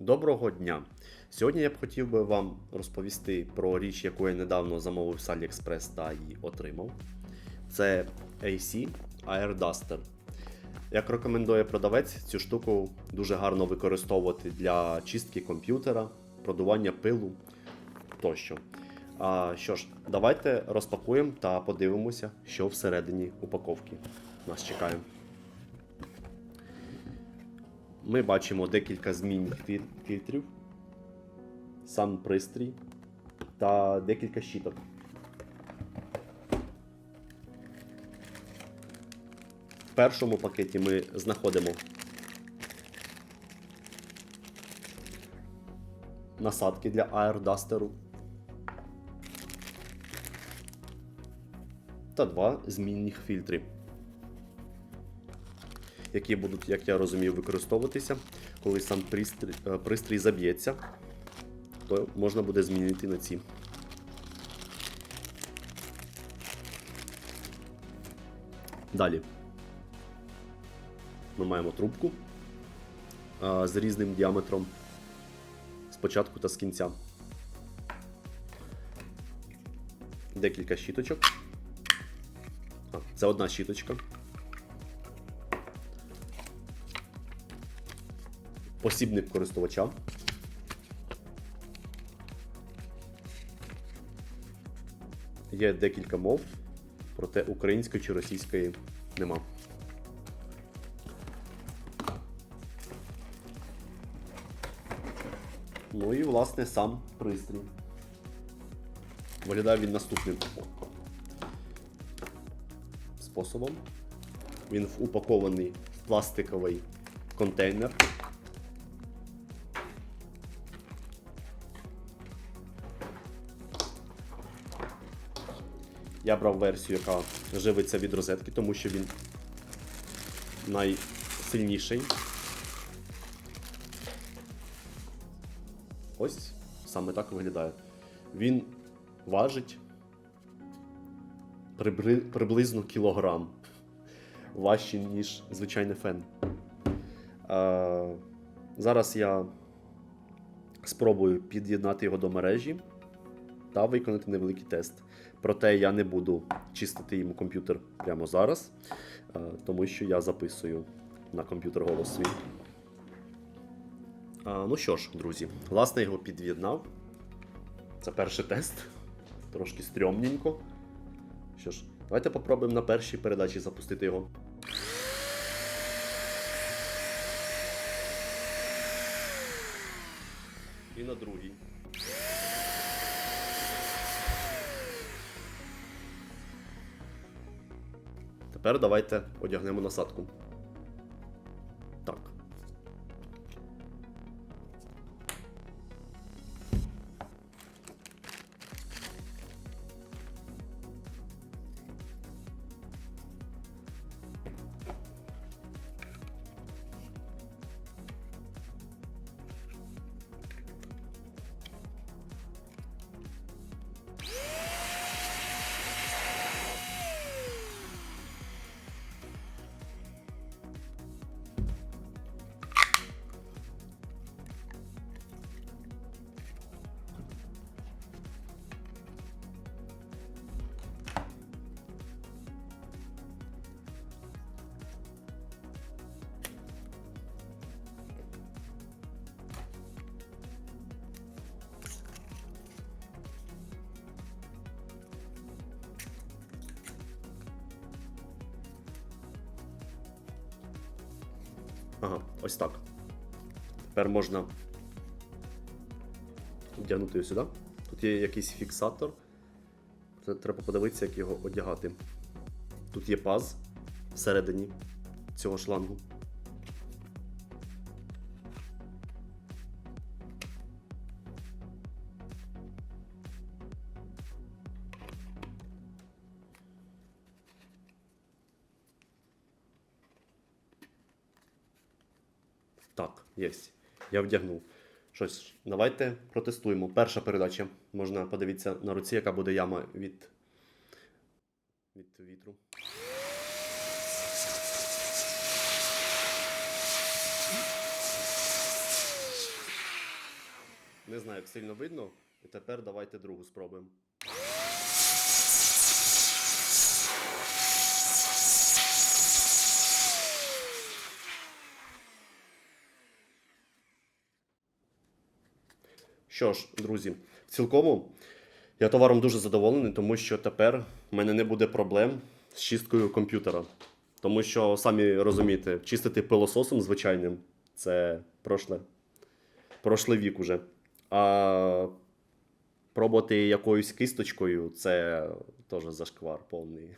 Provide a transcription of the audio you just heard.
Доброго дня! Сьогодні я б хотів би вам розповісти про річ, яку я недавно замовив з AliExpress та її отримав. Це AC Air Duster. Як рекомендує продавець, цю штуку дуже гарно використовувати для чистки комп'ютера, продування пилу тощо. А що ж, давайте розпакуємо та подивимося, що всередині упаковки нас чекає. Ми бачимо декілька змінних фільтрів, сам пристрій та декілька щіток. В першому пакеті ми знаходимо насадки для аердастеру та два змінних фільтри які будуть, як я розумію, використовуватися, коли сам пристрій, е, пристрій заб'ється, то можна буде змінити на ці. Далі ми маємо трубку е, з різним діаметром з початку та з кінця. Декілька щіточок. А, це одна щіточка. Посібник користувача. Є декілька мов, проте української чи російської нема. Ну і власне сам пристрій. Виглядає він наступним способом. Він упакований в пластиковий контейнер. Я брав версію, яка живиться від розетки, тому що він найсильніший. Ось саме так виглядає. Він важить прибри- приблизно кілограм. Важчий, ніж звичайний фен. Е, зараз я спробую під'єднати його до мережі та виконати невеликий тест. Проте я не буду чистити йому комп'ютер прямо зараз, е, тому що я записую на комп'ютер голос свій. Ну що ж, друзі, власне, його під'єднав. Це перший тест. Трошки стрьомненько. Що ж, давайте попробуємо на першій передачі запустити його. І на другій. Тепер давайте одягнемо насадку. Ага, ось так. Тепер можна вдягнути його сюди. Тут є якийсь фіксатор. Це треба подивитися, як його одягати. Тут є паз всередині цього шлангу. Так, є. Я вдягнув. Щось, давайте протестуємо. Перша передача. Можна подивитися на руці, яка буде яма від, від вітру. як сильно видно. І тепер давайте другу спробуємо. Що ж, друзі, в цілкому я товаром дуже задоволений, тому що тепер в мене не буде проблем з чисткою комп'ютера. Тому що, самі розумієте, чистити пилососом звичайним це прошле, прошлий вік уже. А пробувати якоюсь кисточкою це теж зашквар повний.